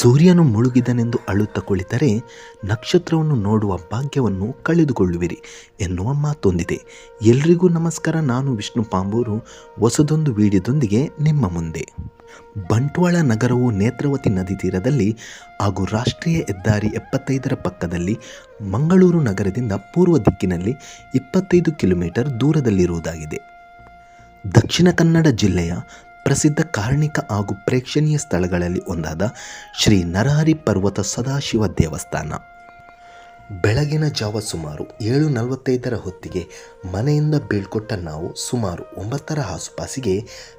ಸೂರ್ಯನು ಮುಳುಗಿದನೆಂದು ಅಳುತ್ತ ಕುಳಿತರೆ ನಕ್ಷತ್ರವನ್ನು ನೋಡುವ ಭಾಗ್ಯವನ್ನು ಕಳೆದುಕೊಳ್ಳುವಿರಿ ಎನ್ನುವ ಮಾತೊಂದಿದೆ. ಎಲ್ರಿಗೂ ನಮಸ್ಕಾರ, ನಾನು ವಿಷ್ಣು ಪಾಂಬೂರು, ಹೊಸದೊಂದು ವಿಡಿಯೋದೊಂದಿಗೆ ನಿಮ್ಮ ಮುಂದೆ. ಬಂಟ್ವಾಳ ನಗರವು ನೇತ್ರಾವತಿ ನದಿ ತೀರದಲ್ಲಿ ಹಾಗೂ ರಾಷ್ಟ್ರೀಯ ಹೆದ್ದಾರಿ ಎಪ್ಪತ್ತೈದರ ಪಕ್ಕದಲ್ಲಿ ಮಂಗಳೂರು ನಗರದಿಂದ ಪೂರ್ವ ದಿಕ್ಕಿನಲ್ಲಿ ಇಪ್ಪತ್ತೈದು ಕಿಲೋಮೀಟರ್ ದೂರದಲ್ಲಿರುವುದಾಗಿದೆ. ದಕ್ಷಿಣ ಕನ್ನಡ ಜಿಲ್ಲೆಯ ಪ್ರಸಿದ್ಧ ಕಾರ್ಣಿಕ ಹಾಗೂ ಪ್ರೇಕ್ಷಣೀಯ ಸ್ಥಳಗಳಲ್ಲಿ ಒಂದಾದ ಶ್ರೀ ನರಹರಿ ಪರ್ವತ ಸದಾಶಿವ ದೇವಸ್ಥಾನ. ಬೆಳಗಿನ ಜಾವ ಸುಮಾರು ಏಳು ನಲವತ್ತೈದರ ಹೊತ್ತಿಗೆ ಮನೆಯಿಂದ ಬೀಳ್ಕೊಟ್ಟ ನಾವು ಸುಮಾರು ಒಂಬತ್ತರ ಆಸುಪಾಸಿಗೆ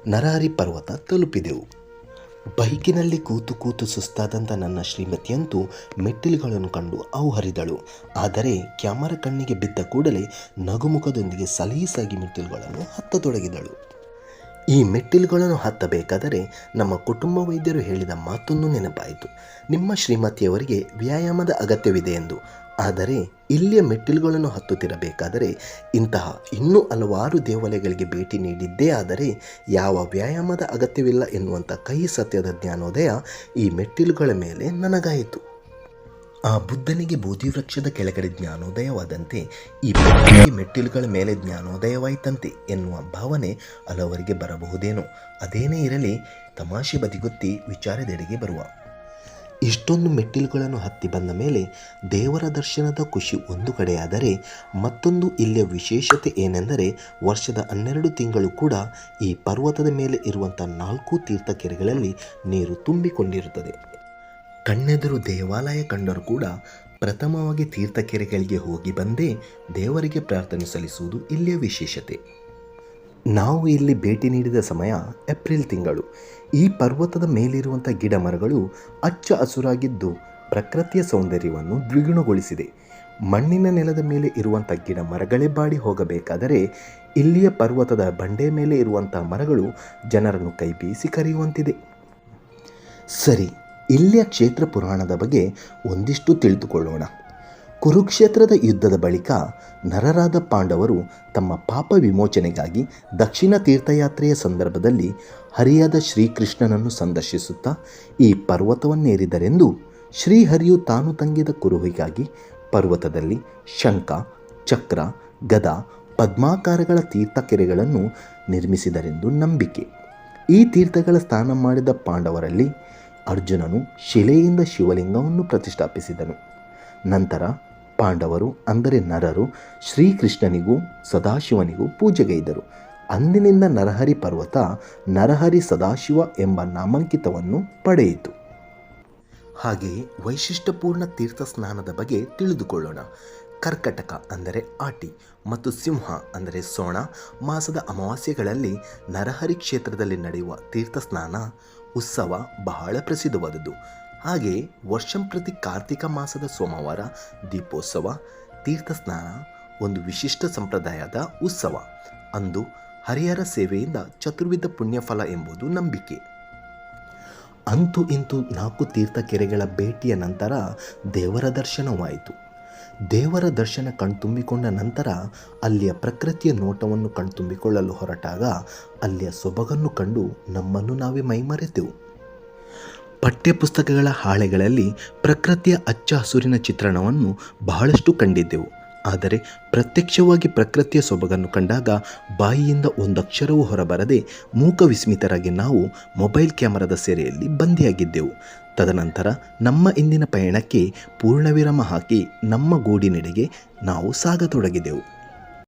ನರಹರಿ ಪರ್ವತ ತಲುಪಿದೆವು. ಬೈಕಿನಲ್ಲಿ ಕೂತು ಕೂತು ಸುಸ್ತಾದಂಥ ನನ್ನ ಶ್ರೀಮತಿಯಂತೂ ಮೆಟ್ಟಿಲುಗಳನ್ನು ಕಂಡು ಅವು ಹರಿದಳು ಆದರೆ ಕ್ಯಾಮರಾ ಕಣ್ಣಿಗೆ ಬಿದ್ದ ಕೂಡಲೇ ನಗುಮುಖದೊಂದಿಗೆ ಸಲೀಸಾಗಿ ಮೆಟ್ಟಿಲುಗಳನ್ನು ಹತ್ತತೊಡಗಿದಳು. ಈ ಮೆಟ್ಟಿಲುಗಳನ್ನು ಹತ್ತಬೇಕಾದರೆ ನಮ್ಮ ಕುಟುಂಬ ವೈದ್ಯರು ಹೇಳಿದ ಮಾತೊಂದು ನೆನಪಾಯಿತು. ನಿಮ್ಮ ಶ್ರೀಮತಿಯವರಿಗೆ ವ್ಯಾಯಾಮದ ಅಗತ್ಯವಿದೆ ಎಂದು. ಆದರೆ ಇಲ್ಲಿಯ ಮೆಟ್ಟಿಲುಗಳನ್ನು ಹತ್ತುತ್ತಿರಬೇಕಾದರೆ ಇಂತಹ ಇನ್ನೂ ಹಲವಾರು ದೇವಾಲಯಗಳಿಗೆ ಭೇಟಿ ನೀಡಿದ್ದೇ ಆದರೆ ಯಾವ ವ್ಯಾಯಾಮದ ಅಗತ್ಯವಿಲ್ಲ ಎನ್ನುವಂಥ ಕೈ ಸತ್ಯದ ಜ್ಞಾನೋದಯ ಈ ಮೆಟ್ಟಿಲುಗಳ ಮೇಲೆ ನನಗಾಯಿತು. ಆ ಬುದ್ಧನಿಗೆ ಬೋಧಿ ವೃಕ್ಷದ ಕೆಳಗಡೆ ಜ್ಞಾನೋದಯವಾದಂತೆ ಈ ಮೆಟ್ಟಿಲುಗಳ ಮೇಲೆ ಜ್ಞಾನೋದಯವಾಯಿತಂತೆ ಎನ್ನುವ ಭಾವನೆ ಹಲವರಿಗೆ ಬರಬಹುದೇನೋ. ಅದೇನೇ ಇರಲಿ, ತಮಾಷೆ ಬದಿಗೊತ್ತಿ ವಿಚಾರದೆಡೆಗೆ ಬರುವ. ಇಷ್ಟೊಂದು ಮೆಟ್ಟಿಲುಗಳನ್ನು ಹತ್ತಿ ಬಂದ ಮೇಲೆ ದೇವರ ದರ್ಶನದ ಖುಷಿ ಒಂದು ಕಡೆಯಾದರೆ, ಮತ್ತೊಂದು ಇಲ್ಲಿಯ ವಿಶೇಷತೆ ಏನೆಂದರೆ, ವರ್ಷದ ಹನ್ನೆರಡು ತಿಂಗಳು ಕೂಡ ಈ ಪರ್ವತದ ಮೇಲೆ ಇರುವಂಥ ನಾಲ್ಕು ತೀರ್ಥಕೆರೆಗಳಲ್ಲಿ ನೀರು ತುಂಬಿಕೊಂಡಿರುತ್ತದೆ. ಕಣ್ಣೆದುರು ದೇವಾಲಯ ಕಂಡರೂ ಕೂಡ ಪ್ರಥಮವಾಗಿ ತೀರ್ಥಕೆರೆಗಳಿಗೆ ಹೋಗಿ ಬಂದೇ ದೇವರಿಗೆ ಪ್ರಾರ್ಥನೆ ಸಲ್ಲಿಸುವುದು ಇಲ್ಲಿಯ ವಿಶೇಷತೆ. ನಾವು ಇಲ್ಲಿ ಭೇಟಿ ನೀಡಿದ ಸಮಯ ಏಪ್ರಿಲ್ ತಿಂಗಳು. ಈ ಪರ್ವತದ ಮೇಲಿರುವಂಥ ಗಿಡ ಮರಗಳು ಅಚ್ಚ ಹಸುರಾಗಿದ್ದು ಪ್ರಕೃತಿಯ ಸೌಂದರ್ಯವನ್ನು ದ್ವಿಗುಣಗೊಳಿಸಿದೆ. ಮಣ್ಣಿನ ನೆಲದ ಮೇಲೆ ಇರುವಂಥ ಗಿಡ ಮರಗಳೇ ಬಾಡಿ ಹೋಗಬೇಕಾದರೆ ಇಲ್ಲಿಯ ಪರ್ವತದ ಬಂಡೆ ಮೇಲೆ ಇರುವಂಥ ಮರಗಳು ಜನರನ್ನು ಕೈ ಬೀಸಿ ಕರೆಯುವಂತಿದೆ. ಸರಿ ಇಲ್ಲಿಯ ಕ್ಷೇತ್ರ ಪುರಾಣದ ಬಗ್ಗೆ ಒಂದಿಷ್ಟು ತಿಳಿದುಕೊಳ್ಳೋಣ. ಕುರುಕ್ಷೇತ್ರದ ಯುದ್ಧದ ಬಳಿಕ ನರರಾದ ಪಾಂಡವರು ತಮ್ಮ ಪಾಪ ವಿಮೋಚನೆಗಾಗಿ ದಕ್ಷಿಣ ತೀರ್ಥಯಾತ್ರೆಯ ಸಂದರ್ಭದಲ್ಲಿ ಹರಿಯಾದ ಶ್ರೀಕೃಷ್ಣನನ್ನು ಸಂದರ್ಶಿಸುತ್ತಾ ಈ ಪರ್ವತವನ್ನೇರಿದರೆಂದು ಶ್ರೀಹರಿಯು ತಾನು ತಂಗಿದ ಕುರುಹಿಗಾಗಿ ಪರ್ವತದಲ್ಲಿ ಶಂಖ, ಚಕ್ರ, ಗದ, ಪದ್ಮಾಕಾರಗಳ ತೀರ್ಥಕೆರೆಗಳನ್ನು ನಿರ್ಮಿಸಿದರೆಂದು ನಂಬಿಕೆ. ಈ ತೀರ್ಥಗಳ ಸ್ನಾನ ಮಾಡಿದ ಪಾಂಡವರಲ್ಲಿ ಅರ್ಜುನನು ಶಿಲೆಯಿಂದ ಶಿವಲಿಂಗವನ್ನು ಪ್ರತಿಷ್ಠಾಪಿಸಿದನು. ನಂತರ ಪಾಂಡವರು, ಅಂದರೆ ನರರು, ಶ್ರೀಕೃಷ್ಣನಿಗೂ ಸದಾಶಿವನಿಗೂ ಪೂಜೆಗೈದರು ಅಂದಿನಿಂದ ನರಹರಿ ಪರ್ವತ ನರಹರಿ ಸದಾಶಿವ ಎಂಬ ನಾಮಾಂಕಿತವನ್ನು ಪಡೆಯಿತು. ಹಾಗೆಯೇ ವೈಶಿಷ್ಟ್ಯಪೂರ್ಣ ತೀರ್ಥ ಸ್ನಾನದ ಬಗ್ಗೆ ತಿಳಿದುಕೊಳ್ಳೋಣ. ಕರ್ಕಟಕ ಅಂದರೆ ಆಟಿ ಮತ್ತು ಸಿಂಹ ಅಂದರೆ ಸೋಣ. ಮಾಸದ ಅಮಾವಾಸ್ಯೆಗಳಲ್ಲಿ ನರಹರಿ ಕ್ಷೇತ್ರದಲ್ಲಿ ನಡೆಯುವ ತೀರ್ಥ ಸ್ನಾನ ಉತ್ಸವ ಬಹಳ ಪ್ರಸಿದ್ಧವಾದದ್ದು. ಹಾಗೆ ವರ್ಷಂ ಪ್ರತಿ ಕಾರ್ತಿಕ ಮಾಸದ ಸೋಮವಾರ ದೀಪೋತ್ಸವ, ತೀರ್ಥ ಸ್ನಾನ, ಒಂದು ವಿಶಿಷ್ಟ ಸಂಪ್ರದಾಯದ ಉತ್ಸವ. ಅಂದು ಹರಿಹರ ಸೇವೆಯಿಂದ ಚತುರ್ವಿಧ ಪುಣ್ಯಫಲ ಎಂಬುದು ನಂಬಿಕೆ. ಅಂತೂ ಇಂತೂ ನಾಲ್ಕು ತೀರ್ಥ ಕೆರೆಗಳ ಭೇಟಿಯ ನಂತರ ದೇವರ ದರ್ಶನವಾಯಿತು. ದೇವರ ದರ್ಶನ ಕಣ್ತುಂಬಿಕೊಂಡ ನಂತರ ಅಲ್ಲಿಯ ಪ್ರಕೃತಿಯ ನೋಟವನ್ನು ಕಣ್ತುಂಬಿಕೊಳ್ಳಲು ಹೊರಟಾಗ ಅಲ್ಲಿಯ ಸೊಬಗನ್ನು ಕಂಡು ನಮ್ಮನ್ನು ನಾವೇ ಮೈಮರೆತೆವು. ಪಠ್ಯಪುಸ್ತಕಗಳ ಹಾಳೆಗಳಲ್ಲಿ ಪ್ರಕೃತಿಯ ಅಚ್ಚ ಹಸುರಿನ ಚಿತ್ರಣವನ್ನು ಬಹಳಷ್ಟು ಕಂಡಿದ್ದೆವು. ಆದರೆ ಪ್ರತ್ಯಕ್ಷವಾಗಿ ಪ್ರಕೃತಿಯ ಸೊಬಗನ್ನು ಕಂಡಾಗ ಬಾಯಿಯಿಂದ ಒಂದಕ್ಷರವೂ ಹೊರಬರದೆ ಮೂಕ ವಿಸ್ಮಿತರಾಗಿ ನಾವು ಮೊಬೈಲ್ ಕ್ಯಾಮರಾದ ಸೆರೆಯಲ್ಲಿ ಬಂದಿಯಾಗಿದ್ದೆವು. ತದನಂತರ ನಮ್ಮ ಇಂದಿನ ಪಯಣಕ್ಕೆ ಪೂರ್ಣವಿರಾಮ ಹಾಕಿ ನಮ್ಮ ಗೂಡಿನೆಡೆಗೆ ನಾವು ಸಾಗತೊಡಗಿದೆವು.